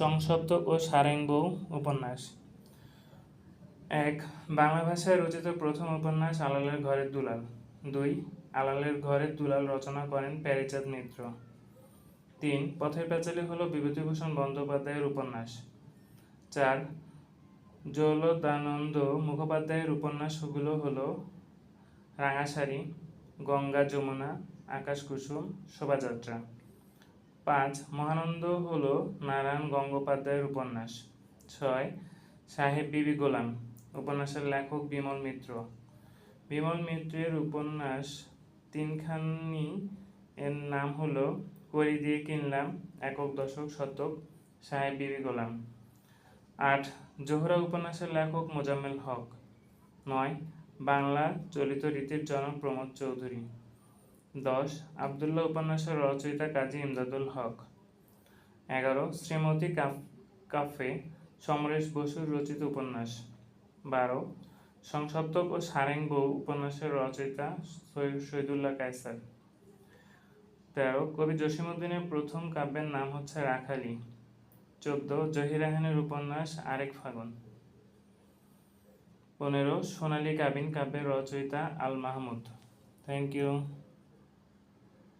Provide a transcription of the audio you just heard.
সংসপ্তক ও সারেঙ্গৌ উপন্যাস। এক, বাংলা ভাষায় রচিত প্রথম উপন্যাস আলালের ঘরের দুলাল। দুই, আলালের ঘরের দুলাল রচনা করেন প্যারিচাঁদ মিত্র। তিন, পথের পাঁচালী হল বিভূতিভূষণ বন্দ্যোপাধ্যায়ের উপন্যাস। চার, জলদানন্দ মুখোপাধ্যায়ের উপন্যাসগুলো হলো রাঙাশাড়ি গঙ্গা যমুনা আকাশ কুসুম শোভাযাত্রা। পাঁচ, মহানন্দ হল নারায়ণ গঙ্গোপাধ্যায়ের উপন্যাস। ছয়, সাহেব বিবি গোলাম, উপন্যাসের লেখক বিমল মিত্র। বিমল মিত্রের উপন্যাস তিনখানি এর নাম হলো করি দিয়ে কিনলাম, একক দশক শতক, সাহেব বিবি গোলাম। আট, জোহরা উপন্যাসের লেখক মোজাম্মেল হক। নয়, বাংলা চলিত রীতির জনক প্রমোদ চৌধুরী। দশ, আবদুল্লাহ উপন্যাসের রচয়িতা কাজী ইমদাদুল হক। এগারো, শ্রীমতী কাফ সমরেশ বসুর রচিত উপন্যাস। বারো, সংসপ্তক ও সারেং বউ উপন্যাসের রচয়িতা শহীদুল্লাহ কায়সার। তেরো, কবি জসিমুদ্দিনের প্রথম কাব্যের নাম হচ্ছে রাখালি। চোদ্দ জহিরাহানের উপন্যাস আরেক ফাগুন। পনেরো, সোনালী কাবিন কাব্যের রচয়িতা আল মাহমুদ। Thank you.